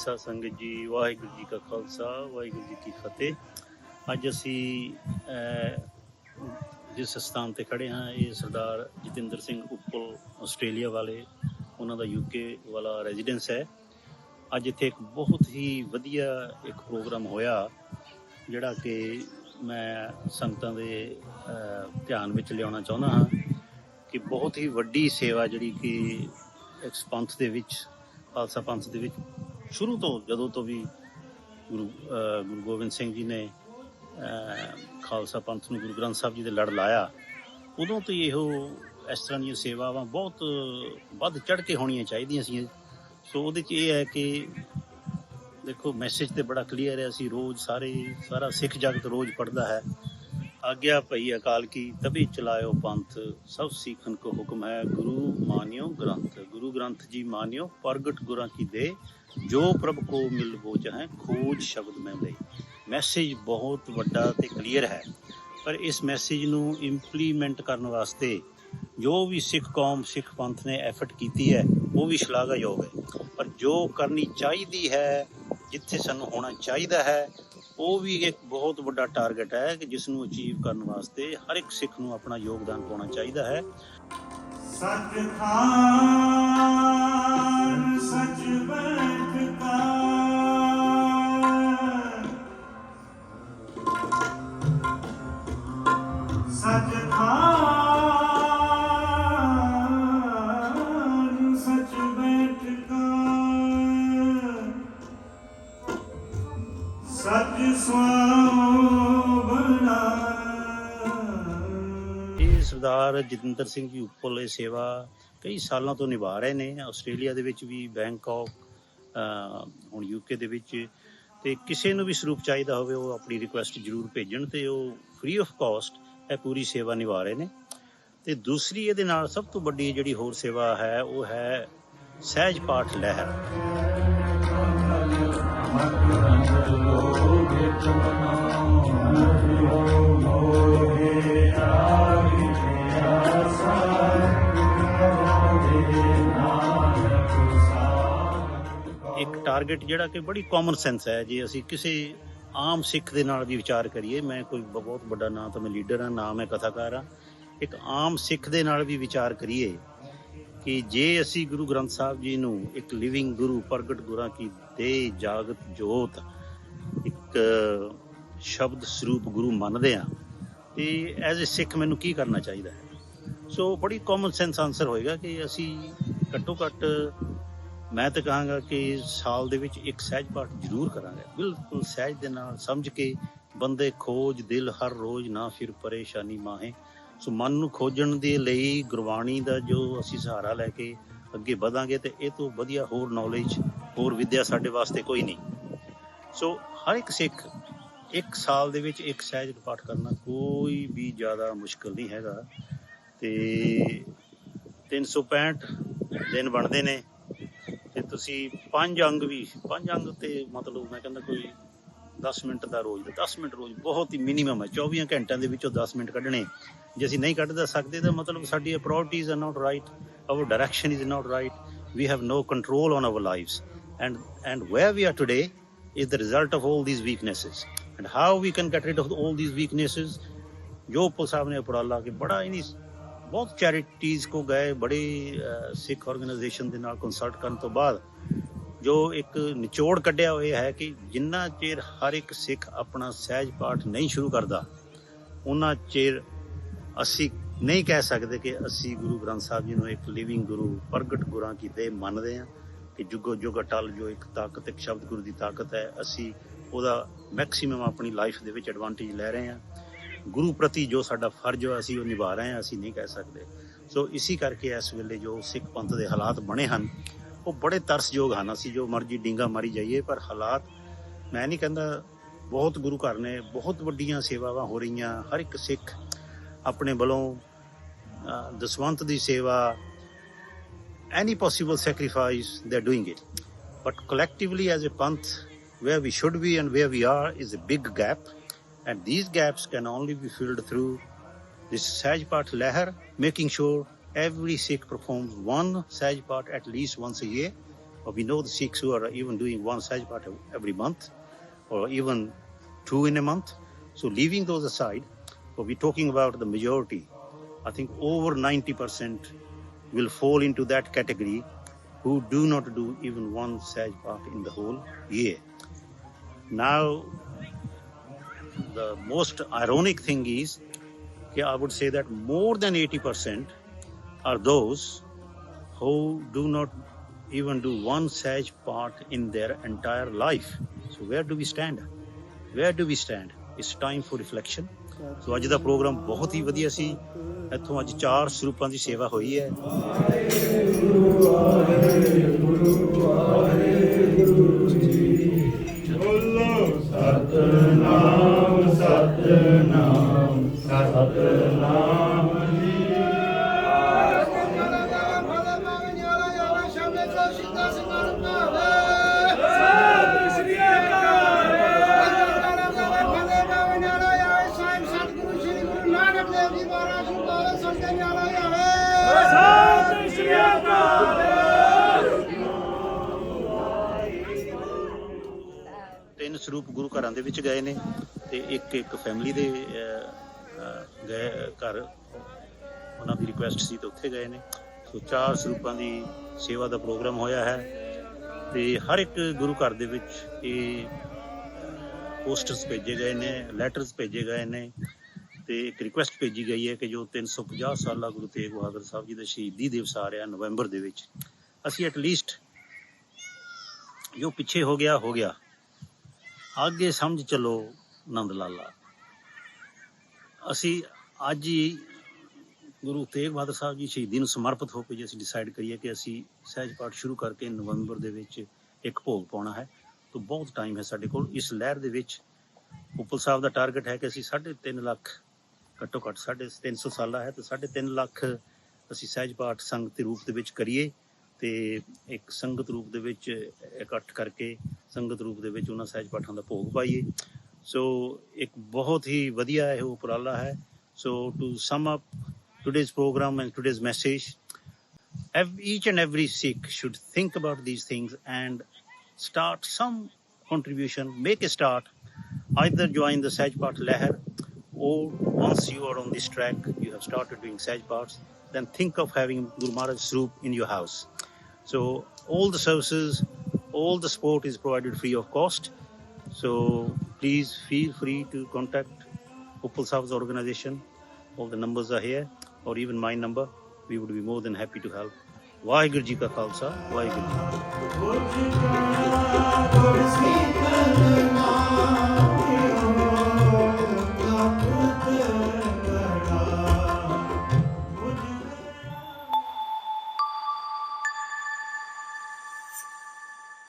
ਸਾਧ ਸੰਗਤ ਜੀ, ਵਾਹਿਗੁਰੂ ਜੀ ਕਾ ਖਾਲਸਾ, ਵਾਹਿਗੁਰੂ ਜੀ ਕੀ ਫਤਿਹ। ਅੱਜ ਅਸੀਂ ਜਿਸ ਸਥਾਨ ਤੇ ਖੜੇ ਹਾਂ, ਇਹ ਸਰਦਾਰ ਜਤਿੰਦਰ ਸਿੰਘ ਉੱਪਲ, ਆਸਟ੍ਰੇਲੀਆ ਵਾਲੇ, ਉਹਨਾਂ ਦਾ ਯੂਕੇ ਵਾਲਾ ਰੈਜ਼ੀਡੈਂਸ ਹੈ। ਅੱਜ ਇੱਥੇ ਇੱਕ ਬਹੁਤ ਹੀ ਵਧੀਆ ਇੱਕ ਪ੍ਰੋਗਰਾਮ ਹੋਇਆ, ਜਿਹੜਾ ਕਿ ਮੈਂ ਸੰਗਤਾਂ ਦੇ ਧਿਆਨ ਵਿੱਚ ਲਿਆਉਣਾ ਚਾਹੁੰਦਾ ਹਾਂ ਕਿ ਬਹੁਤ ਹੀ ਵੱਡੀ ਸੇਵਾ ਜਿਹੜੀ ਕਿ ਇਸ ਪੰਥ ਦੇ ਵਿੱਚ, ਖਾਲਸਾ ਪੰਥ ਦੇ ਵਿੱਚ ਸ਼ੁਰੂ ਤੋਂ ਜਦੋਂ ਤੋਂ ਵੀ ਗੁਰੂ ਗੁਰੂ ਗੋਬਿੰਦ ਸਿੰਘ ਜੀ ਨੇ ਖਾਲਸਾ ਪੰਥ ਨੂੰ ਗੁਰੂ ਗ੍ਰੰਥ ਸਾਹਿਬ ਜੀ ਦੇ ਲੜ ਲਾਇਆ, ਉਦੋਂ ਤੋਂ ਹੀ ਇਹੋ ਇਸ ਤਰ੍ਹਾਂ ਦੀਆਂ ਸੇਵਾਵਾਂ ਬਹੁਤ ਵੱਧ ਚੜ ਕੇ ਹੋਣੀਆਂ ਚਾਹੀਦੀਆਂ ਸੀ। ਸੋ ਉਹਦੇ ਚ ਇਹ ਹੈ ਕਿ ਦੇਖੋ ਮੈਸੇਜ ਤੇ ਬੜਾ ਕਲੀਅਰ ਹੈ, ਅਸੀਂ ਰੋਜ਼ ਸਾਰੇ, ਸਾਰਾ ਸਿੱਖ ਜਗਤ ਰੋਜ਼ ਪੜਦਾ ਹੈ। ਆਗਿਆ ਭਈ ਅਕਾਲ ਕੀ ਤਬੀ ਚਲਾਇਓ ਪੰਥ, ਸਭ ਸਿੱਖਨ ਕੋ ਹੁਕਮ ਹੈ, ਗੁਰੂ ਮਾਨਿਓ ਗ੍ਰੰਥ। ਗੁਰੂ ਗ੍ਰੰਥ ਜੀ ਮਾਨਿਓ, ਪ੍ਰਗਟ ਗੁਰਾਂ ਕੀ ਦੇ, ਜੋ ਪ੍ਰਭ ਕੋ ਮਿਲ ਬੋਝ ਹੈ ਖੋਜ ਸ਼ਬਦ ਮੈਂ ਲਈ ਮੈਸੇਜ ਬਹੁਤ ਵੱਡਾ ਤੇ ਕਲੀਅਰ ਹੈ। ਪਰ ਇਸ ਮੈਸੇਜ ਨੂੰ ਇੰਪਲੀਮੈਂਟ ਕਰਨ ਵਾਸਤੇ ਜੋ ਵੀ ਸਿੱਖ ਕੌਮ, ਸਿੱਖ ਪੰਥ ਨੇ ਐਫਰਟ ਕੀਤੀ ਹੈ, ਉਹ ਵੀ ਸ਼ਲਾਘਾਯੋਗ ਹੈ। ਪਰ ਜੋ ਕਰਨੀ ਚਾਹੀਦੀ ਹੈ, ਜਿੱਥੇ ਸਾਨੂੰ ਹੋਣਾ ਚਾਹੀਦਾ ਹੈ ਉਹ ਵੀ ਇੱਕ ਬਹੁਤ ਵੱਡਾ ਟਾਰਗੇਟ ਹੈ ਕਿ ਜਿਸ ਨੂੰ ਅਚੀਵ ਕਰਨ ਵਾਸਤੇ ਹਰ ਇੱਕ ਸਿੱਖ ਨੂੰ ਆਪਣਾ ਯੋਗਦਾਨ ਪਾਉਣਾ ਚਾਹੀਦਾ ਹੈ। ਸਚ ਖਾਨ ਸਚ ਬੈਠ ਇਹ ਸਰਦਾਰ ਜਤਿੰਦਰ ਸਿੰਘ ਜੀ ਉੱਪਲ ਇਹ ਸੇਵਾ ਕਈ ਸਾਲਾਂ ਤੋਂ ਨਿਭਾ ਰਹੇ ਨੇ। ਆਸਟ੍ਰੇਲੀਆ ਦੇ ਵਿੱਚ ਵੀ ਬੈਂਕਾਕ ਹੁਣ ਯੂਕੇ ਦੇ ਵਿੱਚ। ਤੇ ਕਿਸੇ ਨੂੰ ਵੀ ਸਰੂਪ ਚਾਹੀਦਾ ਹੋਵੇ, ਉਹ ਆਪਣੀ ਰਿਕੁਐਸਟ ਜ਼ਰੂਰ ਭੇਜਣ ਤੇ ਉਹ ਫ੍ਰੀ ਆਫ ਕਾਸਟ ਇਹ ਪੂਰੀ ਸੇਵਾ ਨਿਭਾ ਰਹੇ ਨੇ। ਤੇ ਦੂਸਰੀ ਇਹਦੇ ਨਾਲ ਸਭ ਤੋਂ ਵੱਡੀ ਜਿਹੜੀ ਹੋਰ ਸੇਵਾ ਹੈ, ਉਹ ਹੈ ਸਹਿਜ ਪਾਠ ਲਹਿਰ। ਇੱਕ ਟਾਰਗੇਟ ਜਿਹੜਾ ਕਿ ਬੜੀ ਕਾਮਨ ਸੈਂਸ ਹੈ ਜੇ ਅਸੀਂ ਕਿਸੇ ਆਮ ਸਿੱਖ ਦੇ ਨਾਲ ਵੀ ਵਿਚਾਰ ਕਰੀਏ, ਮੈਂ ਕੋਈ ਬਹੁਤ ਵੱਡਾ ਨਾਂ ਤਾਂ ਮੈਂ ਲੀਡਰ ਹਾਂ, ਨਾ ਮੈਂ ਕਥਾਕਾਰ ਹਾਂ। ਇੱਕ ਆਮ ਸਿੱਖ ਦੇ ਨਾਲ ਵੀ ਵਿਚਾਰ ਕਰੀਏ ਕਿ ਜੇ ਅਸੀਂ ਗੁਰੂ ਗ੍ਰੰਥ ਸਾਹਿਬ ਜੀ ਨੂੰ ਇੱਕ ਲਿਵਿੰਗ ਗੁਰੂ ਪ੍ਰਗਟ ਗੁਰਾਂ ਕੀ ਦੇ ਜਾਗਤ ਜੋਤ ਇੱਕ ਸ਼ਬਦ ਸਰੂਪ ਗੁਰੂ ਮੰਨਦੇ ਆ ਤੇ ਐਜ਼ ਅ ਸਿੱਖ ਮੈਨੂੰ ਕੀ ਕਰਨਾ ਚਾਹੀਦਾ ਹੈ? ਸੋ ਬੜੀ ਕਾਮਨ ਸੈਂਸ ਆਨਸਰ ਹੋਏਗਾ ਕਿ ਅਸੀਂ ਘੱਟੋ ਘੱਟ ਮੈਂ ਤਾਂ ਕਹਾਂਗਾ ਕਿ ਸਾਲ ਦੇ ਵਿੱਚ ਇੱਕ ਸਹਿਜ ਪਾਠ ਜ਼ਰੂਰ ਕਰਾਂਗੇ। ਬਿਲਕੁਲ ਸਹਿਜ ਦੇ ਨਾਲ ਸਮਝ ਕੇ ਬੰਦੇ ਖੋਜ, ਦਿਲ ਹਰ ਰੋਜ਼ ਨਾ ਫਿਰ ਪਰੇਸ਼ਾਨੀ ਮਾਹੇ। ਸੋ ਮਨ ਨੂੰ ਖੋਜਣ ਦੇ ਲਈ ਗੁਰਬਾਣੀ ਦਾ ਜੋ ਅਸੀਂ ਸਹਾਰਾ ਲੈ ਕੇ ਅੱਗੇ ਵਧਾਂਗੇ ਤੇ ਇਹ ਤੋਂ ਵਧੀਆ ਹੋਰ ਨੌਲੇਜ ਹੋਰ ਵਿਦਿਆ ਸਾਡੇ ਵਾਸਤੇ ਕੋਈ ਨਹੀਂ। ਸੋ ਹਰ ਇੱਕ ਸਿੱਖ ਇੱਕ ਸਾਲ ਦੇ ਵਿੱਚ ਇੱਕ ਸਹਿਜ ਪਾਠ ਕਰਨਾ ਕੋਈ ਵੀ ਜ਼ਿਆਦਾ ਮੁਸ਼ਕਲ ਨਹੀਂ ਹੈਗਾ। ਤੇ 365 ਦਿਨ ਬਣਦੇ ਨੇ। ਤੁਸੀਂ ਪੰਜ ਅੰਗ ਵੀ, ਪੰਜ ਅੰਗ ਤੇ ਮਤਲਬ ਮੈਂ ਕਹਿੰਦਾ ਕੋਈ 10 ਮਿੰਟ ਦਾ ਰੋਜ਼ ਦਾ 10 ਮਿੰਟ ਰੋਜ਼ ਬਹੁਤ ਹੀ ਮਿਨੀਮਮ ਹੈ। 24 ਘੰਟਿਆਂ ਦੇ ਵਿੱਚੋਂ 10 ਮਿੰਟ ਕੱਢਣੇ। ਜੇ ਅਸੀਂ ਨਹੀਂ ਕੱਢ ਸਕਦੇ ਤਾਂ ਮਤਲਬ ਸਾਡੀ priorities are not right our direction is not right we have no control on our lives and and where we are today is the result of all these weaknesses. And how we can get rid of all these weaknesses? ਜੋ ਪੁਲ ਸਾਹਿਬ ਨੇ ਉਪਰਾਲਾ ਕਿ ਬੜਾ ਇਨੀ ਬਹੁਤ ਚੈਰਿਟੀਜ਼ ਕੋ ਗਏ, ਬੜੀ ਸਿੱਖ ਆਰਗੇਨਾਈਜੇਸ਼ਨ ਦੇ ਨਾਲ ਕੰਸਲਟ ਕਰਨ ਤੋਂ ਬਾਅਦ ਜੋ ਇੱਕ ਨਿਚੋੜ ਕੱਢਿਆ ਹੋਇਆ ਹੈ ਕਿ ਜਿੰਨਾ ਚਿਰ ਹਰ ਇੱਕ ਸਿੱਖ ਆਪਣਾ ਸਹਿਜ ਪਾਠ ਨਹੀਂ ਸ਼ੁਰੂ ਕਰਦਾ ਉਹਨਾਂ ਚਿਰ ਅਸੀਂ ਨਹੀਂ ਕਹਿ ਸਕਦੇ ਕਿ ਅਸੀਂ ਗੁਰੂ ਗ੍ਰੰਥ ਸਾਹਿਬ ਜੀ ਨੂੰ ਇੱਕ ਲਿਵਿੰਗ ਗੁਰੂ, ਪ੍ਰਗਟ ਗੁਰਾਂ ਕੀ ਦੇਹ ਮੰਨਦੇ ਹਾਂ ਕਿ ਜੁਗੋ ਜੁਗ ਅਟਲ ਜੋ ਇੱਕ ਤਾਕਤ, ਇੱਕ ਸ਼ਬਦ ਗੁਰੂ ਦੀ ਤਾਕਤ ਹੈ, ਅਸੀਂ ਉਹਦਾ ਮੈਕਸਿਮਮ ਆਪਣੀ ਲਾਈਫ ਦੇ ਵਿੱਚ ਐਡਵਾਂਟੇਜ ਲੈ ਰਹੇ ਹਾਂ। ਗੁਰੂ ਪ੍ਰਤੀ ਜੋ ਸਾਡਾ ਫਰਜ਼ ਹੈ ਅਸੀਂ ਉਹ ਨਿਭਾ ਰਹੇ ਹਾਂ, ਅਸੀਂ ਨਹੀਂ ਕਹਿ ਸਕਦੇ। ਸੋ ਇਸੇ ਕਰਕੇ ਇਸ ਵੇਲੇ ਜੋ ਸਿੱਖ ਪੰਥ ਦੇ ਹਾਲਾਤ ਬਣੇ ਹਨ, ਉਹ ਬੜੇ ਤਰਸਯੋਗ ਹਨ। ਅਸੀਂ ਜੋ ਮਰਜ਼ੀ ਡਿੰਗਾ ਮਾਰੀ ਜਾਈਏ, ਪਰ ਹਾਲਾਤ ਮੈਂ ਨਹੀਂ ਕਹਿੰਦਾ ਬਹੁਤ ਗੁਰੂ ਘਰ ਨੇ ਬਹੁਤ ਵੱਡੀਆਂ ਸੇਵਾਵਾਂ ਹੋ ਰਹੀਆਂ। ਹਰ ਇੱਕ ਸਿੱਖ ਆਪਣੇ ਵੱਲੋਂ ਦਸਵੰਤ ਦੀ ਸੇਵਾ any possible sacrifice, they're doing it but collectively as a Panth where we should be and where we are is a big gap and these gaps can only be filled through this Sajpat Leher, making sure every Sikh performs one Sajpat at least once a year or we know the Sikhs who are even doing one Saj Path every month, or even two in a month. So leaving those aside, so we're talking about the majority. I think over 90% will fall into that category who do not do even one Saj Path in the whole year. Now, the most ironic thing is, yeah, I would say that more than 80% are those who do not even do one Saj part in their entire life. So where do we stand? Where do we stand? It's time for reflection. ਸੋ ਅੱਜ ਦਾ programme ਬਹੁਤ ਹੀ ਵਧੀਆ ਸੀ ਇੱਥੋਂ ਅੱਜ ਚਾਰ ਸਰੂਪਾਂ ਦੀ ਸੇਵਾ ਹੋਈ ਹੈ ਸਤਨਾਮ ਸਤਨਾਮ ਸਤਨਾਮ ਜੀ ਸਤਿ ਸ੍ਰੀ ਅਕਾਲ ਸਰੂਪ ਗੁਰੂ ਘਰਾਂ ਦੇ ਵਿੱਚ ਗਏ ਨੇ ਤੇ ਇੱਕ ਇੱਕ ਫੈਮਿਲੀ ਦੇ ਗਏ, ਘਰ ਉਹਨਾਂ ਦੀ ਰਿਕੁਐਸਟ ਸੀ ਤੇ ਉੱਥੇ ਗਏ ਨੇ। ਸੋ ਚਾਰ ਸਰੂਪਾਂ ਦੀ ਸੇਵਾ ਦਾ ਪ੍ਰੋਗਰਾਮ ਹੋਇਆ ਹੈ ਤੇ ਹਰ ਇੱਕ ਗੁਰੂ ਘਰ ਦੇ ਵਿੱਚ ਇਹ ਪੋਸਟਰਸ ਭੇਜੇ ਗਏ ਨੇ ਲੈਟਰਸ ਭੇਜੇ ਗਏ ਨੇ ਤੇ ਇੱਕ ਰਿਕੁਐਸਟ ਭੇਜੀ ਗਈ ਹੈ ਕਿ ਜੋ 350 ਸਾਲਾ ਗੁਰੂ ਤੇਗ ਬਹਾਦਰ ਸਾਹਿਬ ਜੀ ਦਾ ਸ਼ਹੀਦੀ ਦਿਵਸ ਆ ਰਿਹਾ ਨਵੰਬਰ ਦੇ ਵਿੱਚ, ਅਸੀਂ ਐਟ ਲੀਸਟ ਜੋ ਪਿੱਛੇ ਹੋ ਗਿਆ ਹੋ ਗਿਆ। ਅੱਗੇ ਸਮਝ ਚਲੋ ਨੰਦ ਲਾਲਾ। ਅਸੀਂ ਅੱਜ ਹੀ ਗੁਰੂ ਤੇਗ ਬਹਾਦਰ ਸਾਹਿਬ ਜੀ ਸ਼ਹੀਦੀ ਨੂੰ ਸਮਰਪਿਤ ਹੋ ਕੇ ਜੇ ਅਸੀਂ ਡਿਸਾਈਡ ਕਰੀਏ ਕਿ ਅਸੀਂ ਸਹਿਜ ਪਾਠ ਸ਼ੁਰੂ ਕਰਕੇ ਨਵੰਬਰ ਦੇ ਵਿੱਚ ਇੱਕ ਭੋਗ ਪਾਉਣਾ ਹੈ ਤਾਂ ਬਹੁਤ ਟਾਈਮ ਹੈ ਸਾਡੇ ਕੋਲ। ਇਸ ਲਹਿਰ ਦੇ ਵਿੱਚ ਉਪਲ ਸਾਹਿਬ ਦਾ ਟਾਰਗੇਟ ਹੈ ਕਿ ਅਸੀਂ 3.5 ਲੱਖ, ਘੱਟੋ ਘੱਟ 350 ਸਾਲਾ ਹੈ ਤੇ 3.5 ਲੱਖ ਅਸੀਂ ਸਹਿਜ ਪਾਠ ਸੰਗਤ ਦੇ ਰੂਪ ਦੇ ਵਿੱਚ ਕਰੀਏ। ਤੇ ਇੱਕ ਸੰਗਤ ਰੂਪ ਦੇ ਵਿੱਚ ਇਕੱਠ ਕਰਕੇ ਸੰਗਤ ਰੂਪ ਦੇ ਵਿੱਚ ਉਹਨਾਂ ਸਹਿਜ ਪਾਠਾਂ ਦਾ ਭੋਗ ਪਾਈਏ ਸੋ ਇੱਕ ਬਹੁਤ ਹੀ ਵਧੀਆ ਇਹ ਉਪਰਾਲਾ ਹੈ so to sum up today's program and today's message ev- each and every sikh should think about these things and start some contribution make a start either join the Sajpat Leher or once you are on this track you have started doing Sajpats then think of having Guru Maharaj Sroop in your house So all the services, all the support is provided free of cost. So please feel free to contact Upal Sav's organization. All the numbers are here, or even my number. We would be more than happy to help. Why Ji Ka Khalsa,